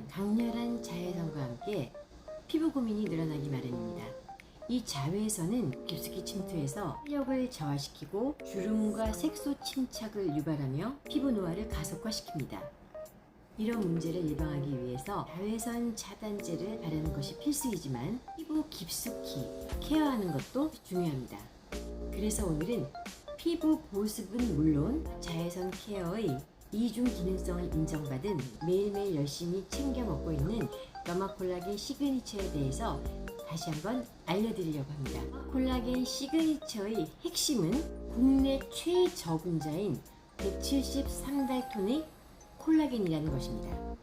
하면 강렬한 자외선과 함께 피부 고민이 늘어나기 마련입니다. 이 자외선은 깊숙이 침투해서 활력을 저하시키고 주름과 색소 침착을 유발하며 피부 노화를 가속화시킵니다. 이런 문제를 예방하기 위해서 자외선 차단제를 바르는 것이 필수이지만 피부 깊숙이 케어하는 것도 중요합니다. 그래서 오늘은 피부 보습은 물론 자외선 케어의 이중 기능성을 인정받은 매일매일 열심히 챙겨 먹고 있는 더마콜라겐 시그니처에 대해서 다시 한번 알려드리려고 합니다. 콜라겐 시그니처의 핵심은 국내 최저분자인 173달톤의 콜라겐이라는 것입니다.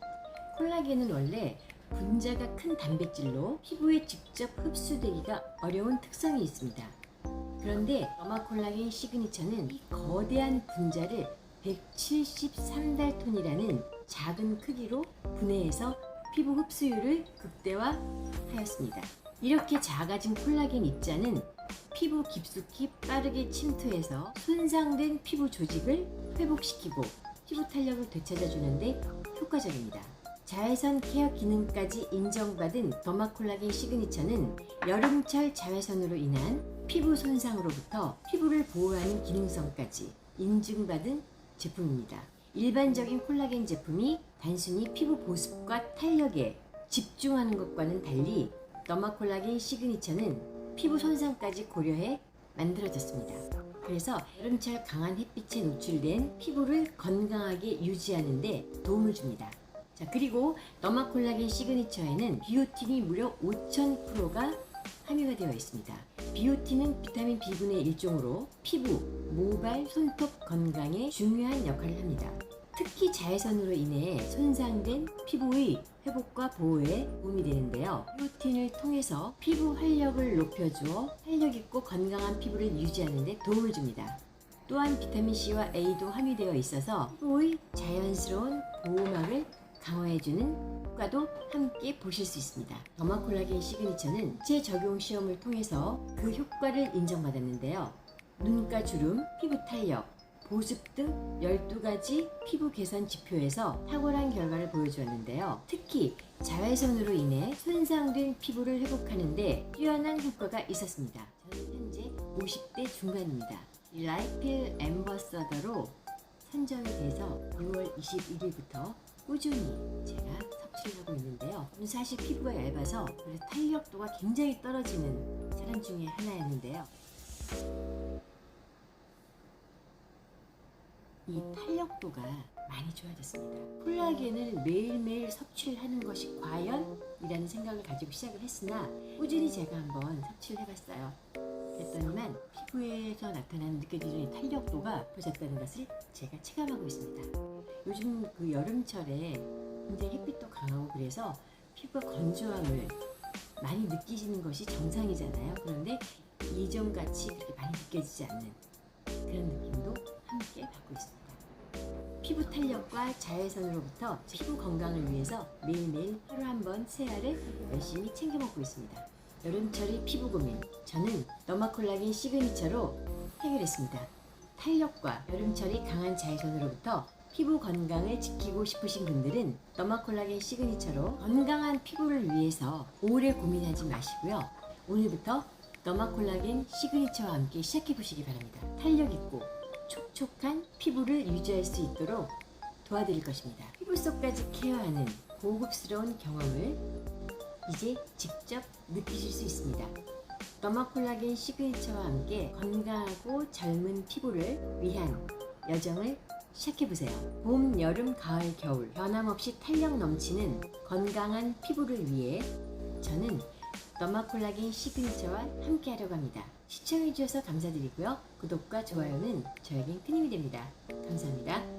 콜라겐은 원래 분자가 큰 단백질로 피부에 직접 흡수되기가 어려운 특성이 있습니다. 그런데 더마콜라겐 시그니처는 이 거대한 분자를 173달톤이라는 작은 크기로 분해해서 피부 흡수율을 극대화하였습니다. 이렇게 작아진 콜라겐 입자는 피부 깊숙이 빠르게 침투해서 손상된 피부 조직을 회복시키고 피부 탄력을 되찾아주는데 효과적입니다. 자외선 케어 기능까지 인정받은 더마콜라겐 시그니처는 여름철 자외선으로 인한 피부 손상으로부터 피부를 보호하는 기능성까지 인증받은 제품입니다. 일반적인 콜라겐 제품이 단순히 피부 보습과 탄력에 집중하는 것과는 달리 더마콜라겐 시그니처는 피부 손상까지 고려해 만들어졌습니다. 그래서 여름철 강한 햇빛에 노출된 피부를 건강하게 유지하는 데 도움을 줍니다. 자, 그리고 더마콜라겐 시그니처에는 비오틴이 무려 5000%가 함유가 되어 있습니다. 비오틴은 비타민 B군의 일종으로 피부, 모발, 손톱 건강에 중요한 역할을 합니다. 특히 자외선으로 인해 손상된 피부의 회복과 보호에 도움이 되는데요. 비오틴을 통해서 피부 활력을 높여주어 활력 있고 건강한 피부를 유지하는 데 도움을 줍니다. 또한 비타민 C와 A도 함유되어 있어서 피부의 자연스러운 보호막을 강화해주는 효과도 함께 보실 수 있습니다. 더마콜라겐 시그니처는 제 적용 시험을 통해서 그 효과를 인정받았는데요. 눈가 주름, 피부 탄력, 보습 등 12가지 피부 개선 지표에서 탁월한 결과를 보여주었는데요. 특히 자외선으로 인해 손상된 피부를 회복하는데 뛰어난 효과가 있었습니다. 저는 현재 50대 중반입니다. 라이필 엠버서더로 선정이 돼서 6월 21일부터 꾸준히 제가 섭취를 하고 있는데요. 저는 사실 피부가 얇아서 그래서 탄력도가 굉장히 떨어지는 사람 중에 하나였는데요. 이 탄력도가 많이 좋아졌습니다. 콜라겐을 매일매일 섭취를 하는 것이 과연? 이라는 생각을 가지고 시작을 했으나 꾸준히 제가 한번 섭취를 해봤어요. 그랬더니만 피부에서 나타나는 느껴지는 이 탄력도가 높아졌다는 것을 제가 체감하고 있습니다. 요즘 그 여름철에 굉장히 햇빛도 강하고 그래서 피부가 건조함을 많이 느끼시는 것이 정상이잖아요. 그런데 이전같이 그렇게 많이 느껴지지 않는 그런 느낌도 함께 받고 있습니다. 피부 탄력과 자외선으로부터 피부 건강을 위해서 매일매일 하루 한 번 세알을 열심히 챙겨 먹고 있습니다. 여름철의 피부 고민, 저는 너마콜라겐 시그니처로 해결했습니다. 탄력과 여름철의 강한 자외선으로부터 피부 건강을 지키고 싶으신 분들은 너마콜라겐 시그니처로 건강한 피부를 위해서 오래 고민하지 마시고요. 오늘부터 너마콜라겐 시그니처와 함께 시작해 보시기 바랍니다. 탄력 있고 촉촉한 피부를 유지할 수 있도록 도와드릴 것입니다. 피부 속까지 케어하는 고급스러운 경험을 이제 직접 느끼실 수 있습니다. 더마콜라겐 시그니처와 함께 건강하고 젊은 피부를 위한 여정을 시작해보세요. 봄, 여름, 가을, 겨울 변함없이 탄력 넘치는 건강한 피부를 위해 저는 더마콜라겐 시그니처와 함께 하려고 합니다. 시청해주셔서 감사드리고요. 구독과 좋아요는 저에겐 큰 힘이 됩니다. 감사합니다.